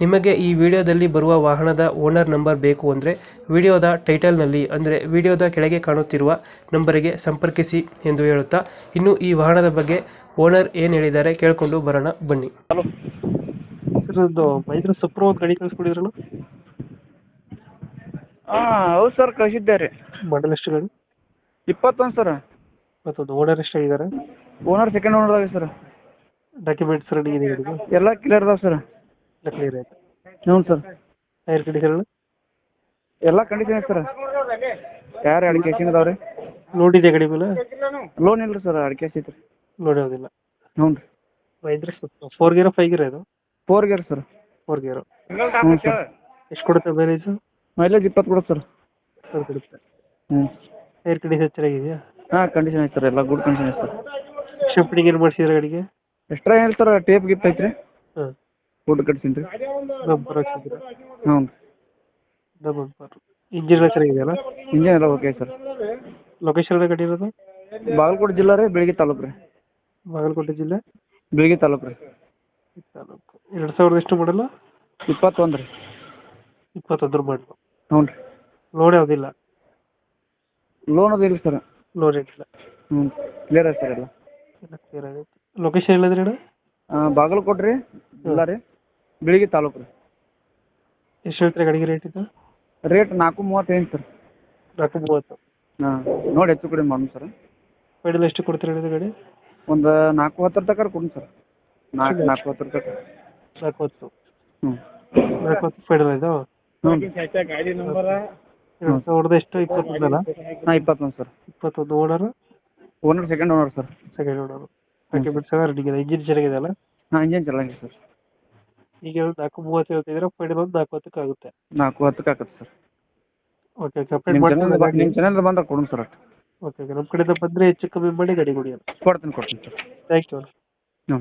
ನಿಮಗೆ ಈ ವಿಡಿಯೋದಲ್ಲಿ ಬರುವ ವಾಹನದ ಓನರ್ ನಂಬರ್ ಬೇಕು ಅಂದರೆ ವಿಡಿಯೋದ ಟೈಟಲ್ನಲ್ಲಿ ಅಂದರೆ ವಿಡಿಯೋದ ಕೆಳಗೆ ಕಾಣುತ್ತಿರುವ ನಂಬರಿಗೆ ಸಂಪರ್ಕಿಸಿ ಎಂದು ಹೇಳುತ್ತಾ ಇನ್ನು ಈ ವಾಹನದ ಬಗ್ಗೆ ಓನರ್ ಏನು ಹೇಳಿದ್ದಾರೆ ಕೇಳಿಕೊಂಡು ಬರೋಣ ಬನ್ನಿ. ಹಲೋ. ಸರ್ ಒಂದು ಮೈದ್ರ ಸಪ್ರೋ ಗಾಡಿ ಕಳಿಸ್ಕೊಡಿದ್ರಲ್ಲ? ಹಾಂ ಹೌದು ಸರ್ ಕಳಿಸಿದ್ದೆ ರೀ ಮಾಡಲ್ ಎಷ್ಟು ಗಾಡಿ? ಇಪ್ಪತ್ತೊಂದು ಸರ್. ಮತ್ತೊಂದು ಓನರ್ ಎಷ್ಟಾಗಿದ್ದಾರೆ ಓನರ್ ಸೆಕೆಂಡ್ ಓನರ್ದಾಗ ಸರ್. ಡಾಕ್ಯುಮೆಂಟ್ಸ್ ರೆಡಿ ಇದೆ ಗಾಡಿಗೆ ಎಲ್ಲ ಕ್ಲಿಯರ್ ಅದಾವೆ ಸರ್. ಎಲ್ಲ ಕ್ಲಿಯರ್ ಆಯ್ತು. ಹ್ಞೂ ಸರ್. ಟೈರ್ ಕಂಡೀಷನ್ ಎಲ್ಲ? ಕಂಡೀಷನ್ ಐತೆ ಸರ್. ಯಾರು ಎರಡು ಕೇಸಿನ ಅದಾವೆ ರೀ? ಲೋಡ್ ಇದೆ ಗಾಡಿ ಮೇಲೆ? ಲೋನ್ ಇಲ್ಲ ರೀ ಸರ್ ಎರಡು ಕೇಸ್ ಐತೆ ರೀ ಲೋಡ್ ಯಾವುದಿಲ್ಲ ಹ್ಞೂ ರೀ. ಮೈದ್ರ ಫೋರ್ ಗೇರ ಫೈವ್ ಗೇರ್ ಇದು? Four gear sir. Four gear ಹ್ಞೂ ಸರ್. ಎಷ್ಟು ಕೊಡುತ್ತೆ ಮೈಲೇಜ್ ಮೈಲೇಜ್ ಇಪ್ಪತ್ತು ಕೊಡುತ್ತೆ ಸರ್. ಸರ್ ಕೊಡುತ್ತೆ. ಹ್ಞೂ ಏರ್ ಕಂಡೀಷನ್ ಚೆನ್ನಾಗಿದೆಯಾ? ಹಾಂ ಕಂಡೀಷನ್ ಐತೆ ಸರ್ ಎಲ್ಲ ಗುಡ್ ಕಂಡೀಷನ್ ಐತೆ ಸರ್. ಶಿಫ್ಟಿಂಗ್ ಏನು ಮಾಡಿಸಿದ್ರೆ ಗಾಡಿಗೆ? ಎಕ್ಸ್ಟ್ರಾ ಏನು ಸರ್ ಟೇಪ್ ಗಿಪ್ ಐತೆ ರೀ. ಹಾಂ ಫುಡ್ ಕಟ್ಸೀನಿ ರೀ ನಂಬರ್ ಹ್ಞೂ ಬಂಪರ್ ಇಂಜಿನ್ ಎಲ್ಲ ಚೆನ್ನಾಗಿದೆಯಲ್ಲ? ಇಂಜಿನ್ ಎಲ್ಲ ಓಕೆ ಸರ್ ಲೊಕೇಶನ್ ಎಲ್ಲ ಕಟ್ಟಿರೋದು ಇರೋದು? ಬಾಗಲಕೋಟೆ ಜಿಲ್ಲಾ ರೀ ಬೆಳಗ್ಗೆ ತಾಲೂಕು ರೀ. ಬಾಗಲಕೋಟೆ ಜಿಲ್ಲೆ? ಬೆಳಗ್ಗೆ ತಾಲೂಕು ರೀ. ತಾಲೂಕು. ಎರಡು ಸಾವಿರದ ಎಷ್ಟು ಮಾಡಲ್ಲ ಇಪ್ಪತ್ತೊಂದು ರೀ. ಇಪ್ಪತ್ತೊಂದರ ಮಾಡಲು ಹ್ಞೂ ರೀ ಲೋಡ್ ಯಾವುದಿಲ್ಲ? ಲೋನ್ ಅದು ಇಲ್ಲ ಸರ್ ಲೋನ್ ಇಲ್ಲ ಹ್ಞೂ. ಕ್ಲಿಯರ್ ಐತೆ ಸರ್ ಎಲ್ಲ. ಎಲ್ಲ ಕ್ಲಿಯರ್ ಆಗೈತೆ. ಲೊಕೇಶನ್ ಹೇಳಿದ್ರಿ ಅಣ್ಣ? ಆ, ಬಾಗಲಕೋಟೆ ರೀ ಜಿಲ್ಲಾ ರೀ. ಬೆಳಿಗ್ಗೆ ತಾಲೂಕು ರೀ. ಎಷ್ಟು ಹೇಳ್ತೀರಿ ಗಾಡಿಗೆ ರೇಟ್ ಇದು? ರೇಟ್ ನಾಲ್ಕು ಮೂವತ್ತೈದು ಸರ್ ನಾಲ್ಕು ಮೂವತ್ತು. ಹಾಂ ನೋಡಿ ಹೆಚ್ಚು ಕಡಿಮೆ ಮಾಡೋಣ ಸರ್. ಫೈನಲ್ ಎಷ್ಟು ಕೊಡ್ತೀರಿ ಹೇಳಿದ ಗಾಡಿ? ಒಂದು ನಾಲ್ಕು ಹತ್ತರ ತನಕ ಕೊಡಿ ಸರ್. ನಾಲ್ಕು ನಾಲ್ಕು ಹತ್ತರ ತನಕ ನಾಲ್ಕು ಹೊತ್ತು. ಹ್ಞೂ ನಾಲ್ಕು ಹೊತ್ತು ಫೈನಲ್ ಇದು? ಹ್ಞೂ ಎರಡು ಸಾವಿರದ ಎಷ್ಟು ಇಪ್ಪತ್ತೊಂದಲ್ಲ? ಹಾಂ ಇಪ್ಪತ್ತೊಂದು ಸರ್. ಇಪ್ಪತ್ತೊಂದು owner owner second owner sir. Second owner okay ಬಿಟ್ಟು ಸರ್ ಇದೆ. ಇಂಜಿನ್ ಚೆನ್ನಾಗಿದೆ ಅಲ್ಲ? ಹಾಂ ಇಂಜಿನ್ ಚೆನ್ನಾಗಿದೆ ಸರ್. ಈಗ ನಾಲ್ಕು ಮೂವತ್ತು ಹೇಳ್ತಿದ್ರೆ ಫೈನಲ್ ಒಂದು ನಾಲ್ಕು ಹತ್ತಕ್ಕೆ ಆಗುತ್ತೆ. ನಾಲ್ಕು ಹತ್ತಕ್ಕೆ ಆಗತ್ತೆ ಸರ್. Okay okay. ಅಪ್ಡೇಟ್ ನಿಮ್ಮ ಮಾಡ್ತೀನಿ ಚಾನಲ್ ನಿಮ್ಮ ಚಾನಲ್ ಕೊಡೋಣ ಸರ್ ಅಷ್ಟು. Okay okay. ನಮ್ಮ ಕಡೆಯಿಂದ ಬಂದರೆ ಹೆಚ್ಚು ಕಮ್ಮಿ ಮಾಡಿ ಗಾಡಿ ಕೊಡಿ ಕೊಡ್ತೀನಿ ಕೊಡ್ತೀನಿ ಸರ್. ಥ್ಯಾಂಕ್ ಯು ಹ್ಞೂ